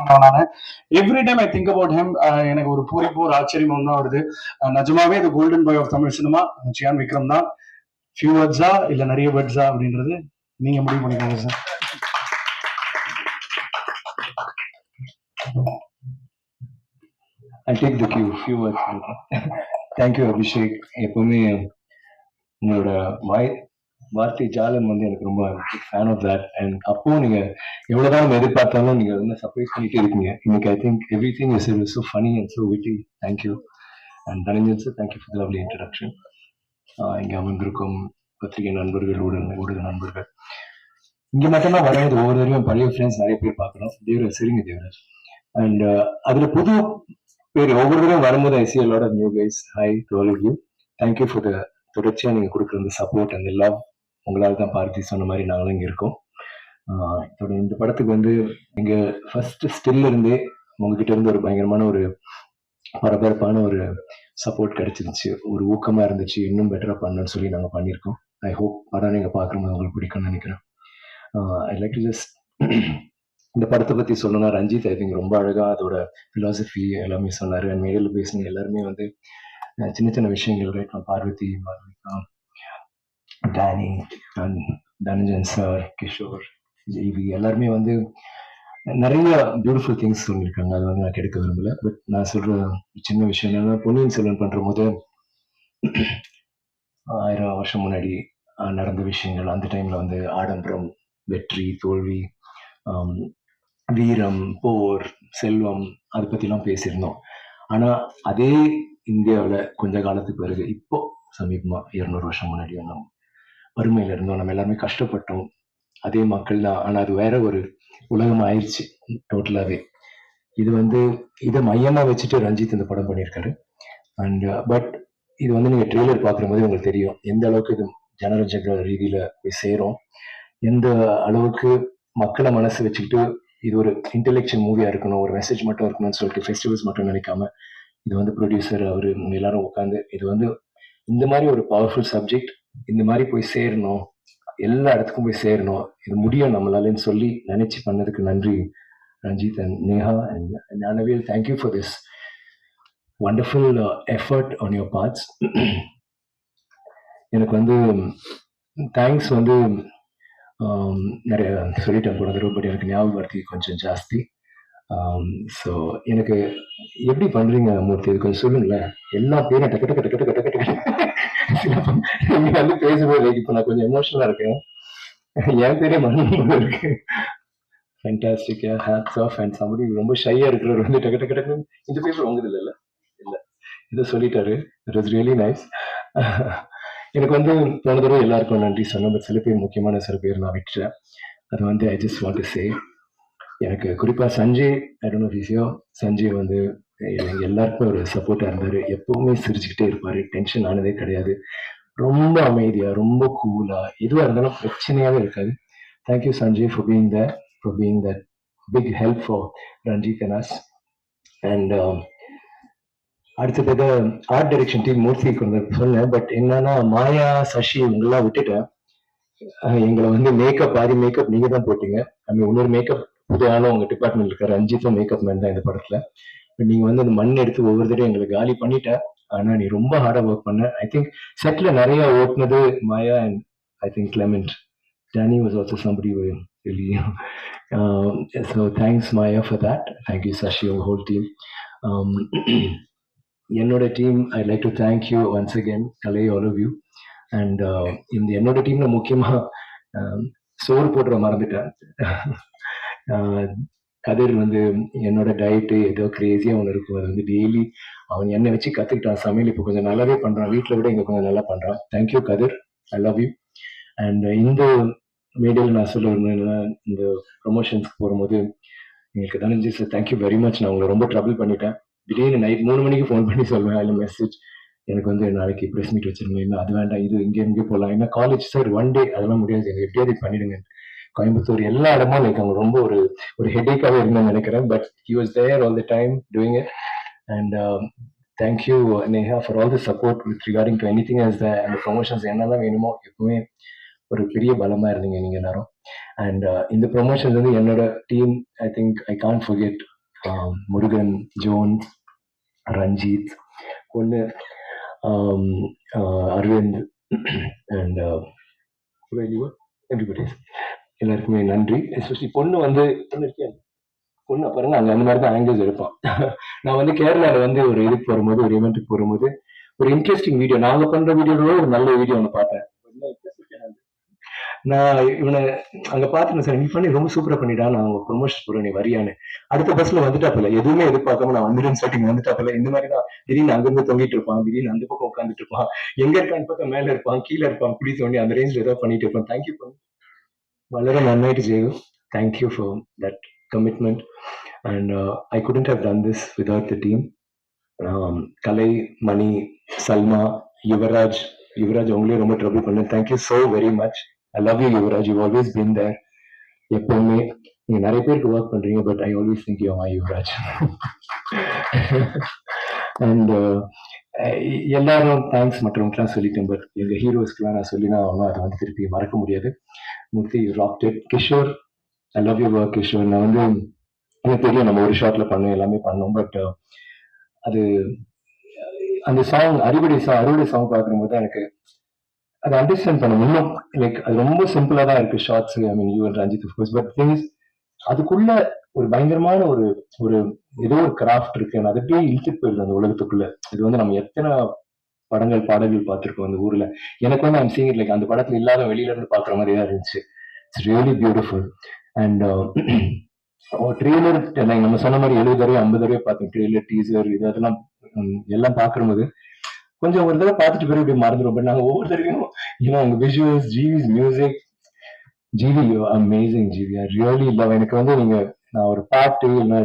பண்றேன் நானு. Every time I think about him எனக்கு ஒரு பூரிப்பு ஒரு ஆச்சரியமும் தான் வருது. Uh, நிஜமாவே இது golden boy of Tamil cinema Chiyaan Vikram தான். ஃபியூ வேர்ட்ஸா இல்ல நிறைய வேர்ட்ஸா அப்படின்றது நீங்க முடிவு பண்ணிக்கோங்க sir I take the cue few words thank you Abhishek எப்பவுமே உங்களோட வாய் வார்த்தை ஜாலம் வந்து எனக்கு ரொம்ப ஃபேன் ஆஃப் தட் அண்ட் அப்போ நீங்க எவ்வளவுதான் நம்ம எதிர்பார்த்தாலும் நீங்க வந்து சர்ப்ரைஸ் பண்ணிட்டே இருக்கீங்க. இன்னைக்கு I think every thing is so funny and so witty thank you and Dhananjan sir thank you for lovely introduction இங்கே அமர்ந்திருக்கும் பத்திரிகை நண்பர்கள் ஊடக ஊடக நண்பர்கள். இங்க மட்டும்தான் வரும்போது ஒவ்வொரு தடவையும் பழைய ஃப்ரெண்ட்ஸ் நிறைய பேர் பார்க்குறோம். தேவராஜ் சரிங்க தேவராஜ். அண்ட் அதுல புது பேர் ஒவ்வொரு தடவையும் வரும்போது I see lot of new guys hi to all you thank you for the தொடர்ச்சியாக நீங்கள் கொடுக்குற அந்த சப்போர்ட் அந்த லவ் உங்களால் தான் பார்த்தி சொன்ன மாதிரி நாங்களும் இங்கே இருக்கோம். இதோட இந்த படத்துக்கு வந்து இங்கே ஃபர்ஸ்ட் ஸ்டில் இருந்தே உங்ககிட்ட இருந்து ஒரு பயங்கரமான ஒரு பரபரப்பான ஒரு சப்போர்ட் கிடைச்சிருந்துச்சு. ஒரு ஊக்கமாக இருந்துச்சு. இன்னும் பெட்டராக பண்ணணும்னு சொல்லி நாங்கள் பண்ணியிருக்கோம். ஐ ஹோப் படம் நீங்கள் பார்க்குறோம் உங்களுக்கு பிடிக்கும்னு நினைக்கிறேன். ஐ லைக் டு ஜஸ்ட் இந்த படத்தை பற்றி சொல்லணும்னா ரஞ்சித் ஐ திங்க் ரொம்ப அழகாக அதோட ஃபிலாசபி எல்லாமே சொன்னார். அண்ட் மேடையில் பேசின எல்லாருமே வந்து சின்ன சின்ன விஷயங்கள் ரைட் பார்வதி மார்விகா டேனி தன் தனஞ்சன் சார் கிஷோர் ஜெய்வி எல்லாருமே வந்து நிறைய பியூட்டிஃபுல் திங்ஸ் சொல்லியிருக்காங்க. அது வந்து நான் கெடுக்க விரும்பல. பட் நான் சொல்ற சின்ன விஷயம் என்னன்னா பொன்னியின் செல்வன் பண்ற போது ஆயிரம் வருஷம் முன்னாடி நடந்த விஷயங்கள். அந்த டைம்ல வந்து ஆடம்பரம் வெற்றி தோல்வி வீரம் போர் செல்வம் அதை பத்திலாம் பேசியிருந்தோம். ஆனா அதே இந்தியாவில் கொஞ்ச காலத்துக்கு பிறகு இப்போ சமீபமா இருநூறு வருஷம் முன்னாடி நம்ம வறுமையில் இருந்தோம். நம்ம எல்லாருமே கஷ்டப்பட்டோம். அதே மக்கள் தான். ஆனால் அது வேற ஒரு உலகம் ஆயிடுச்சு டோட்டலாகவே இது வந்து இதை மையமாக வச்சுட்டு ரஞ்சித் இந்த படம் பண்ணியிருக்காரு. அண்ட் பட் uh, இது வந்து நீங்கள் ட்ரெய்லர் பார்க்குற போது உங்களுக்கு தெரியும். எந்த அளவுக்கு இது ஜனரஞ்சக ரீதியில் போய் சேரும். எந்த அளவுக்கு மக்களை மனசு வச்சுக்கிட்டு இது ஒரு இன்டெலெக்சுவல் மூவியாக இருக்கணும். ஒரு மெசேஜ் மட்டும் இருக்கணும்னு சொல்லிட்டு ஃபெஸ்டிவல்ஸ் மட்டும் நினைக்காம இது வந்து ப்ரொடியூசர் அவர் எல்லாரும் உட்காந்து இது வந்து இந்த மாதிரி ஒரு பவர்ஃபுல் சப்ஜெக்ட் இந்த மாதிரி போய் சேரணும் எல்லா இடத்துக்கும் போய் சேரணும் இது முடியும் நம்மளாலன்னு சொல்லி நினைச்சு பண்ணதுக்கு நன்றி Ranjith and Neha and Gnanavel thank you for this wonderful effort on your parts எனக்கு வந்து தேங்க்ஸ் வந்து um, நிறைய சொல்லிட்டேன் போன தடவை பட் எனக்கு ஞாபகப்படுத்தி கொஞ்சம் ஜாஸ்தி. Um, ஸோ எனக்கு எப்படி பண்றீங்க மூர்த்தி? இது கொஞ்சம் சொல்லுங்களேன். எல்லா பேரும் டக்கு டக்கு டக்கு டக்கு டக்கு டக்கு நீங்க வந்து பேசும்போது இப்போ நான் கொஞ்சம் எமோஷனலா இருக்கேன். என் பேரே மறந்து இருக்கு. ஃபேண்டாஸ்டிக்கா ஹேட்ஸ் ஆஃப் அண்ட் சம்படி ரொம்ப ஷையா இருக்கிறவர் வந்து டக்கு டக்கு டக்கு இந்த பேப்பர் உங்கது இல்ல? இல்ல. இதை சொல்லிட்டாரு. இட் வாஸ் ரியலி நைஸ் எனக்கு வந்து போன தடவை எல்லாருக்கும் நன்றி சொன்னேன் பட் சில பேர் முக்கியமான சில பேர் நான் விட்டுறேன் அது வந்து I just want to say எனக்கு குறிப்பாக சஞ்சய் ஐடோனோ ஃபிசியோ சஞ்சய் வந்து எனக்கு எல்லாருக்கும் ஒரு சப்போர்ட்டாக இருந்தார். எப்பவுமே சிரிச்சுக்கிட்டே இருப்பார். டென்ஷன் ஆனதே கிடையாது. ரொம்ப அமைதியா ரொம்ப கூலா எதுவா இருந்தாலும் பிரச்சனையாவே இருக்காது. Thank you Sanjay for being the for being the big help for Ranjith and us and அடுத்தது ஆர்ட் டைரக்ஷன் டீம் மூர்த்தி கொஞ்சம் சொன்னேன். பட் என்னன்னா மாயா சசி இவங்கெல்லாம் விட்டுட்டேன் எங்களை வந்து மேக்கப் ஆதி மேக்கப் நீங்க தான் போட்டீங்க. ஐ மீன் இன்னொரு மேக்கப் புது ஆளும் உங்க டிபார்ட்மெண்ட் இருக்காரு ரஞ்சித்தும் மேக்கப் மேன் தான் இந்த படத்துல. நீங்க வந்து அந்த மண் எடுத்து ஒவ்வொரு தடவையும் எங்களுக்கு காலி பண்ணிட்டேன் ஆனா நீ ரொம்ப ஹார்டா ஒர்க் பண்ண. ஐ திங்க் செட்ல நிறைய ஓட்டுனது Maya and I think Clement Danny was also somebody really um, so thanks Maya for that. Thank you Sashi your whole team. Um, என்னோட team I like to thank you once again Kalai all of you and இந்த என்னோட டீம்ல முக்கியமா um, சோறு போட்டுற மறந்துட்டேன். Uh, கதிர் வந்து என்னோட டயட்டு ஏதோ கிரேசியா ஒன்று இருக்கும் அது வந்து டெய்லி அவன் என்னை வச்சு கத்துக்கிட்டான். சமையல் இப்போ கொஞ்சம் நல்லாவே பண்றான். வீட்டில் விட இங்க கொஞ்சம் நல்லா பண்றான். Thank you Kathir. I love you and இந்த மீடியாவில் நான் சொல்ல இந்த ப்ரொமோஷன்ஸ்க்கு போகும்போது எங்களுக்கு தானே சார் தேங்க்யூ வெரி மச் நான் உங்களை ரொம்ப ட்ரபிள் பண்ணிட்டேன். திடீர்னு நைட் மூணு மணிக்கு ஃபோன் பண்ணி சொல்லுவேன் அதில் மெசேஜ் எனக்கு வந்து நாளைக்கு ப்ரெஸ் மீட் வச்சிருந்தேன். இல்லை அது வேண்டாம். இது இங்கே இங்கே போகலாம் ஏன்னா காலேஜ் சார் ஒன் டே அதெல்லாம் முடியாது. எனக்கு எப்படியாவது இது பண்ணிடுங்க. கோயம்புத்தூர் எல்லா இடமும் லைக் அவங்க ரொம்ப ஒரு ஒரு ஹெடேக்காகவே இருந்தேன்னு நினைக்கிறேன். But you was there all the time doing it and thank you Neha for all the support with regarding to any thing the அந்த ப்ரொமோஷன்ஸ் என்னெல்லாம் வேணுமோ எப்பவுமே ஒரு பெரிய பலமா இருந்தீங்க நீங்க எல்லாரும். அண்ட் uh, இந்த ப்ரொமோஷன்ஸ் வந்து என்னோட team I think I can't forget Murugan Jon Ranjith ஒன்று um, uh, Aravind and everybody uh, எல்லாருக்குமே நன்றி. எஸ்பெஷலி பொண்ணு வந்து பொண்ணு இருக்கியா? பொண்ணு பாருங்க அங்க அந்த மாதிரி தான் ஆங்கிள்ஸ் எடுப்பான் நான் வந்து கேரளால வந்து ஒரு இதுக்கு வரும்போது ஒரு இவெண்ட்டுக்கு போகும்போது ஒரு இன்ட்ரெஸ்டிங் வீடியோ நாங்க பண்ற வீடியோட ஒரு நல்ல வீடியோ ஒன்று பார்த்தேன். நான் இவனை அங்க பார்த்துட்டு சார் நீ பண்ணி ரொம்ப சூப்பரா பண்ணிடா. நான் உங்க ப்ரொமோஷன் போறேன் நீ வரியான்னு. அடுத்த பஸ்ல வந்துட்டாப்புல எதுவுமே எதிர்பார்க்காம நான் வந்துடும் சொல்லிட்டு வந்துட்டாப்புல இந்த மாதிரி தான் திடீர்னு அங்கிருந்து தொங்கிட்டு இருப்பான் திடீர்னு அந்த பக்கம் உட்காந்துட்டு இருப்பான். எங்க இருக்கான்னு பக்கம் மேல இருப்பான் கீழே இருப்பான் குடி தோண்டி அந்த ரேஞ்சில் ஏதாவது பண்ணிட்டு இருப்பான். தேங்க்யூ വളരെ നന്നായിട്ട് ചെയ്തു thank you for that commitment and I couldn't have done this without the team Kalai Mani Salma Yuvraj Yuvraj உங்களையும் ரொம்ப ட்ரபிள் பண்ணேன் thank you so very much I love you Yuvraj you always been there எப்பவுமே நீங்க நிறைய பேருக்கு work பண்றீங்க but I always think you my Yuvraj and எல்லாரும் thanks மற்றவங்களுக்குலாம் சொல்லிட்டேன் பட் எங்க ஹீரோஸ்க்குலாம் நான் சொல்லி நான் ஆகணும் அதை வந்து திருப்பி மறக்க முடியாது. Murthy rocked Kishore I love you work Kishore. நான் வந்து எனக்கு தெரியும் நம்ம ஒரு ஷார்ட்ல பண்ணோம் எல்லாமே பண்ணோம் பட் அது அந்த சாங் அறுவடை சாங் அறுவடை சாங் பார்க்கும்போது தான் எனக்கு அதை அண்டர்ஸ்டாண்ட் பண்ண இன்னும் லைக் அது ரொம்ப சிம்பிளா தான் இருக்கு shorts I mean you and Ranjith course but things அதுக்குள்ள ஒரு பயங்கரமான ஒரு ஒரு ஏதோ ஒரு கிராஃப்ட் இருக்கு. அது அப்படியே இழுத்துட்டு போயிருது அந்த உலகத்துக்குள்ள. இது வந்து நம்ம எத்தனை படங்கள் பாடல்கள் பார்த்துருக்கோம் அந்த ஊர்ல. எனக்கு வந்து ஐம் சீங் லைக் அந்த படத்துல இல்லாத வெளியில இருந்து பாக்குற மாதிரி தான் இருந்துச்சு it's really beautiful and trailer நம்ம சொன்ன மாதிரி எழுபது தடவை ஐம்பது தடவை பார்த்தோம் ட்ரெய்லர் டீசர் இது அதெல்லாம் எல்லாம் பார்க்கும்போது கொஞ்சம் ஒரு தடவை பார்த்துட்டு பிறகு இப்படி மறந்துடும் பட் நாங்கள் ஒவ்வொரு தடவையும் ஏன்னா அவங்க visuals GV's music GV amazing GV I really love எனக்கு வந்து நீங்க நான் ஒரு பாட்டு இல்லைன்னா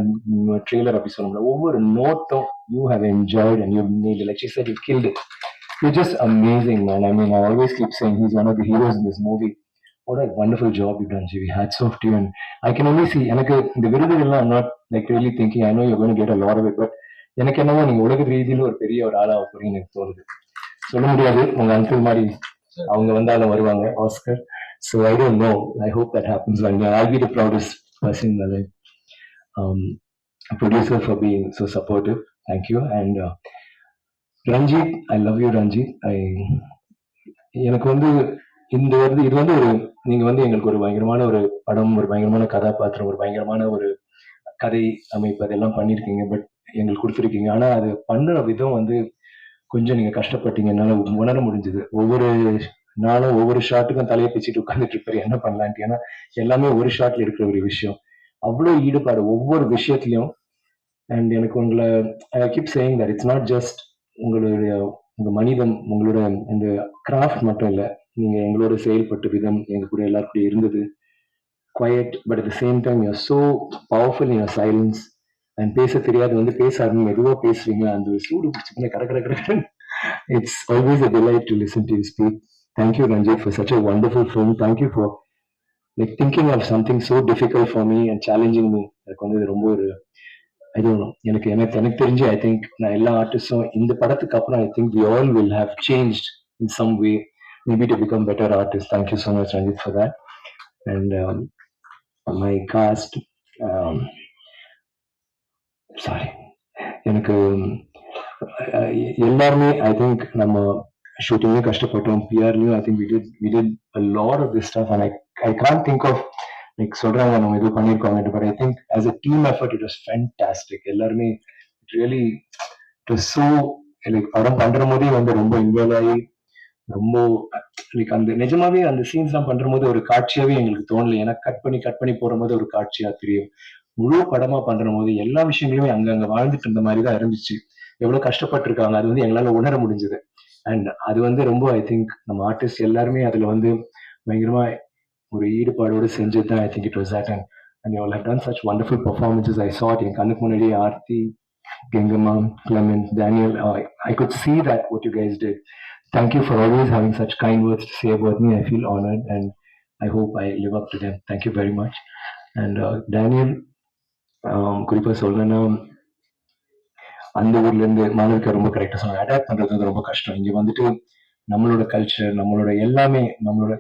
ட்ரெய்லர் அப்படி சொல்ல முடியல ஒவ்வொரு நோட்டும் you have enjoyed and you need like she said you killed you just amazing man I mean I always keep saying he's one of the heroes in this movie what a wonderful job you've done, Jivi. Hats off to you. And I can எனக்கு இந்த விருதுகள்லாம் I'm like like thinking thinking, I know you're going to get a lot of எனக்கு என்னவோ நீங்கள் உலக ரீதியில் ஒரு பெரிய ஒரு ஆளாக போறீங்க எனக்கு தோணுது சொல்ல முடியாது உங்க அங்கிள் மாதிரி அவங்க வந்தாலும் வருவாங்க Oscar so I don't know I hope that happens I be the proudest person um, producer for producer for supportive. So you. And and Ranjith I love you Ranjith I எனக்கு வந்து இந்த வந்து இது வந்து ஒரு நீங்க வந்து எங்களுக்கு ஒரு பயங்கரமான ஒரு படம் ஒரு பயங்கரமான கதாபாத்திரம் ஒரு பயங்கரமான ஒரு கதை அமைப்பு அதெல்லாம் பண்ணியிருக்கீங்க பட் எங்களுக்கு கொடுத்துருக்கீங்க. ஆனா அது பண்ற விதம் வந்து கொஞ்சம் நீங்க கஷ்டப்பட்டீங்க. என்னால உணர முடிஞ்சது. ஒவ்வொரு நானும் ஒவ்வொரு ஷாட்டுக்கும் தலையை பிச்சுட்டு உட்காந்துட்டு இருப்பாரு என்ன பண்ணலான்ட்டு. ஏன்னா எல்லாமே ஒரு ஷாட்ல இருக்கிற ஒரு விஷயம். அவ்வளோ ஈடுபாடு ஒவ்வொரு விஷயத்துலையும். அண்ட் எனக்கு உங்களை I keep saying that it's not just உங்களுடைய உங்க மனிதம் உங்களோட இந்த கிராஃப்ட் மட்டும் இல்லை நீங்க எங்களோட செயல்பட்ட விதம் எங்க கூட எல்லாரும் இருந்தது quiet but at the same time you're so powerful in silence and பேச தெரியாது வந்து பேச ஆரம்பி மெதுவா பேசுவீங்க அந்த சூடு பிடிச்சி கட கட கட it's always a delight to listen to speak thank you Ranjith for such a wonderful film thank you for like thinking of something so difficult for me and challenging me எனக்கு வந்து இது ரொம்ப ஒரு ஐ டோன்ட் நோ எனக்கு எனக்கு எனக்கு தெரிஞ்சு I think நான் எல்லா ஆர்டிஸ்டும் இந்த படத்துக்கு அப்புறம் I think we all will have change in some way maybe to become better artist thank you so much Ranjith for that and my cast sorry எனக்கு அஹ், எல்லாருமே ஐ திங்க் நம்ம ஷூட்டிங்லேயும் கஷ்டப்பட்டோம். பிஆர்லையும் I think we did we did a lot of this stuff and I I can think of like சொல்றாங்க நம்ம இது பண்ணியிருக்கோங்க but I think as a team effort it was fantastic எல்லாருமே it really it was so like படம் பண்ற போதே வந்து ரொம்ப involve ஆகி ரொம்ப லைக் அந்த நிஜமாவே அந்த சீன்ஸ்லாம் பண்ற போது ஒரு காட்சியாவே எங்களுக்கு தோணல. ஏன்னா கட் பண்ணி கட் பண்ணி போற போது ஒரு காட்சியா தெரியும். முழு படமா பண்ற போது எல்லா விஷயங்களுமே அங்கங்க வாழ்ந்துட்டு இருந்த மாதிரி தான் இருந்துச்சு. எவ்வளவு கஷ்டப்பட்டிருக்காங்க அது வந்து எங்களால உணர முடிஞ்சது. அண்ட் அது வந்து ரொம்ப ஐ திங்க் நம்ம ஆர்டிஸ்ட் எல்லாருமே அதுல வந்து பயங்கரமா ஒரு ஈடுபாடோடு செஞ்சது தான் I think it was that and and you have done such wonderful performances I sat என் கண்ணுக்கு முன்னாடி Aarthi Gengamma Clement Daniel I could see that what you guys did thank you for always having such kind words to say about me I feel honoured and I hope I live up to them. Thank you very much and Daniel குறிப்பாக சொல்லணும்னா அந்த ஊர்லேருந்து மாணவிக்க ரொம்ப கரெக்டாக சொன்னாங்க. Adapt பண்ணுறது வந்து ரொம்ப கஷ்டம். இங்கே வந்துட்டு நம்மளோட கல்ச்சர் நம்மளோட எல்லாமே நம்மளோட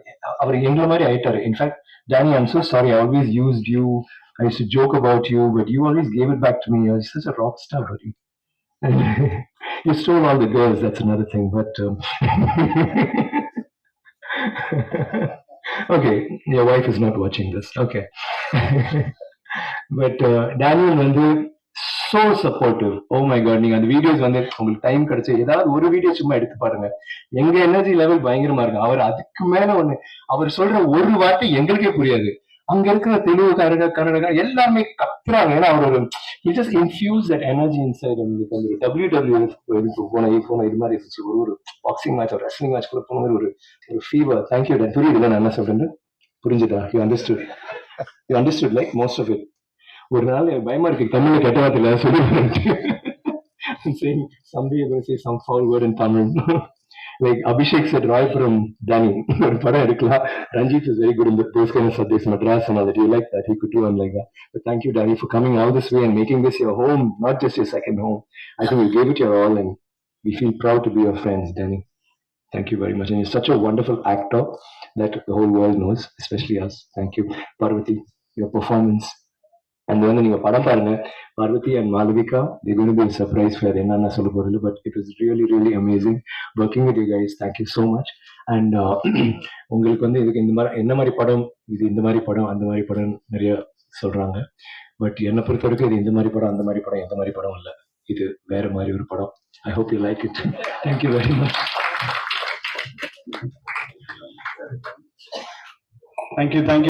அவர் எங்களை மாதிரி ஆயிட்டாரு in fact Danny I'm so sorry I always used you I used to joke about you, but you always gave it back to me. You're such a rock star, buddy. you stole all the girls. That's another thing. But um, okay, your wife is not watching this. Okay, but uh, Daniel வந்து so supportive oh my God நீங்க அந்த videos வந்து உங்களுக்கு time கிடைச்சு ஏதாவது ஒரு video சும்மா எடுத்து பாருங்க. எங்க எனர்ஜி லெவல் பயங்கரமா இருக்கும். அவர் அதுக்கு மேல ஒண்ணு அவர் சொல்ற ஒரு வார்த்தை எங்களுக்கே புரியாது. அங்க இருக்கிற தெலுங்குக்காரங்க கன்னடங்க எல்லாருமே கத்துறாங்க. ஏன்னா அவர் ஒரு just infuse that energy inside உங்களுக்கு அந்த டபிள்யூ டபிள்யூ WWF இதுக்கு போன போன இது மாதிரி இருந்துச்சு. ஒரு ஒரு பாக்ஸிங் மேட்ச் ஒரு ரெஸ்லிங் மேட்ச் கூட போன மாதிரி ஒரு ஒரு ஃபீவர் தேங்க்யூ டன் புரியுதுல நான் என்ன சொல்றேன் புரிஞ்சுதா? You understood you understood like most of it ஒரு நாள் எனக்கு பயமா இருக்கு தமிழ்ல கெட்ட வார்த்தையில சொல்லி saying somebody is going to say some foul word in Tamil like Abhishek said Roy from Danny ஒரு படம் எடுக்கலாம் Ranjit is very good in the, those kind of subjects Madras and all that you like that he could do one like that but thank you Danny for coming all this way and making this your home not just your second home I think you gave it your all and we feel proud to be your friends Danny thank you very much and you're such a wonderful actor that the whole world knows especially us thank you Parvati your performance and வந்து நீங்க படம் பாருங்க. Parvathy and Malavika the gonna be surprise for என்னென்ன சொல்ல போறது but it is really really amazing working with you guys thank you so much and உங்களுக்கு வந்து இதுக்கு இந்த மாதிரி என்ன மாதிரி படம் இது இந்த மாதிரி படம் அந்த மாதிரி படம் நிறைய சொல்றாங்க. பட் என்னை பொறுத்த வரைக்கும் இது இந்த மாதிரி படம் அந்த மாதிரி படம் எந்த மாதிரி படம் இல்லை. இது வேற மாதிரி ஒரு படம். I hope you like it thank you very much thank you thank you